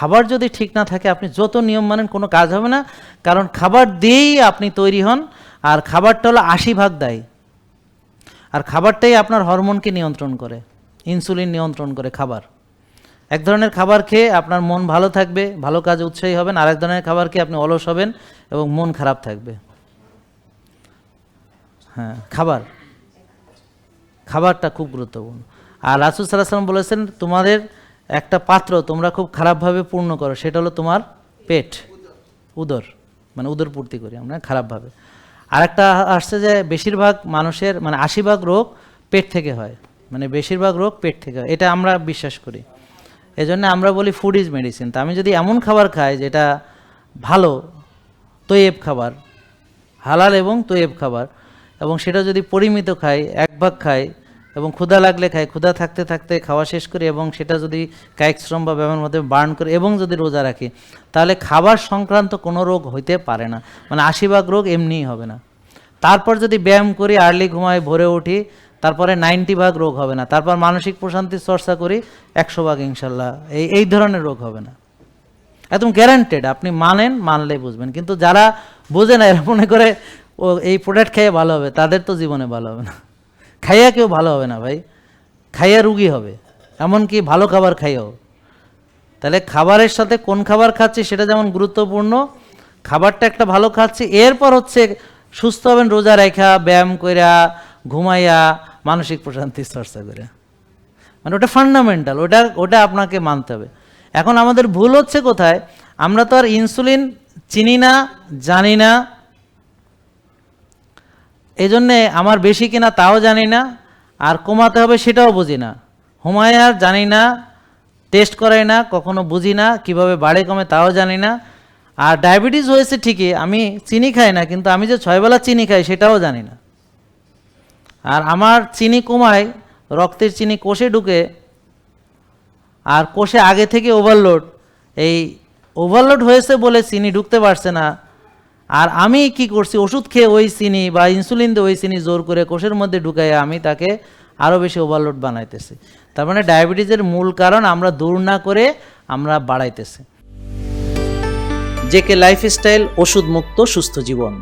খাবার যদি ঠিক না থাকে, আপনি যত নিয়ম মানেন, কোনো কাজ হবে না। কারণ খাবার দিয়েই আপনি তৈরি হন, আর খাবারটা হলো আশি ভাগ দায়ী। আর খাবারটাই আপনার হরমোনকে নিয়ন্ত্রণ করে, ইনসুলিন নিয়ন্ত্রণ করে খাবার। এক ধরনের খাবার খেয়ে আপনার মন ভালো থাকবে, ভালো কাজে উৎসাহী হবেন আর এক ধরনের খাবার খেয়ে আপনি অলস হবেন এবং মন খারাপ থাকবে। হ্যাঁ খাবার। খাবারটা খুব গুরুত্বপূর্ণ। আর রাসুল সাল্লাহাম বলেছেন, তোমাদের একটা পাত্র তোমরা খুব খারাপভাবে পূর্ণ করো, সেটা হলো তোমার পেট। উদর। মানে উদর পূর্তি করি আমরা, খারাপভাবে। আর একটা আসছে যে বেশিরভাগ মানুষের মানে আশি ভাগ রোগ পেট থেকে হয়। মানে বেশিরভাগ রোগ পেট থেকে হয়। এটা আমরা বিশ্বাস করি। এই জন্য আমরা বলি ফুড ইজ মেডিসিন তা আমি যদি এমন খাবার খাই যেটা ভালো, তৈয়েব খাবার, হালাল এবং তৈয়েব খাবার, এবং সেটা যদি পরিমিত খাই, এক ভাগ খাই এবং ক্ষুধা লাগলে খাই ক্ষুধা থাকতে থাকতে খাওয়া শেষ করি এবং সেটা যদি কায়িক শ্রম বা ব্যায়ামের মধ্যে বার্ন করি এবং যদি রোজা রাখি, তাহলে খাবার সংক্রান্ত কোনো রোগ হইতে পারে না। মানে আশি ভাগ রোগ এমনিই হবে না। তারপর যদি ব্যায়াম করি আর্লি ঘুমাই ভোরে উঠি, তারপরে নাইনটি ভাগ রোগ হবে না। তারপর মানসিক প্রশান্তির চর্চা করি, একশো ভাগ ইনশাল্লাহ। এই এই ধরনের রোগ হবে না। একদম গ্যারান্টেড আপনি মানেন মানলেই বুঝবেন। কিন্তু যারা বোঝে না, এরা মনে করে, ও, এই প্রোডাক্ট খেয়ে ভালো হবে, তাদের তো জীবনে ভালো হবে না। খাইয়া কেউ ভালো হবে না ভাই। খাইয়া রুগী হবে। এমনকি ভালো খাবার খাইয়াও। তাহলে খাবারের সাথে কোন খাবার খাচ্ছি সেটা যেমন গুরুত্বপূর্ণ, খাবারটা একটা ভালো খাচ্ছি, এরপর হচ্ছে সুস্থ হবেন, রোজা রেখা ব্যায়াম কইরা, ঘুমাইয়া, মানসিক প্রশান্তি চর্চা করে মানে ওটা ফান্ডামেন্টাল ওটা ওটা আপনাকে মানতে হবে। এখন আমাদের ভুল হচ্ছে কোথায়? আমরা তো আর ইনসুলিন চিনি না, জানি না এই জন্যে আমার বেশি কিনা তাও জানি না, আর কমাতে হবে সেটাও বুঝি না। হুমায়ার জানি না টেস্ট করাই না, কখনো বুঝি না, কীভাবে বাড়ে কমে তাও জানি না। আর ডায়াবেটিস হয়েছে ঠিকই, আমি চিনি খাই না, কিন্তু আমি যে ছয়বেলা চিনি খাই সেটাও জানি না। আর আমার চিনি কমায়, রক্তের চিনি কোষে ঢুকে, আর কোষে আগে থেকে ওভারলোড এই ওভারলোড হয়েছে বলে চিনি ঢুকতে পারছে না আর আমি কি করছি? ওষুধ খেয়ে ওই চিনি বা ইনসুলিন দিয়ে ওই চিনি জোর করে কোষের মধ্যে ঢুকাই আমি তাকে আরও বেশি ওভারলোড বানাইতেছি। তার মানে ডায়াবেটিসের মূল কারণ আমরা দূর না করে আমরা বাড়াইতেছি। জেকে লাইফস্টাইল ওষুধ মুক্ত সুস্থ জীবন।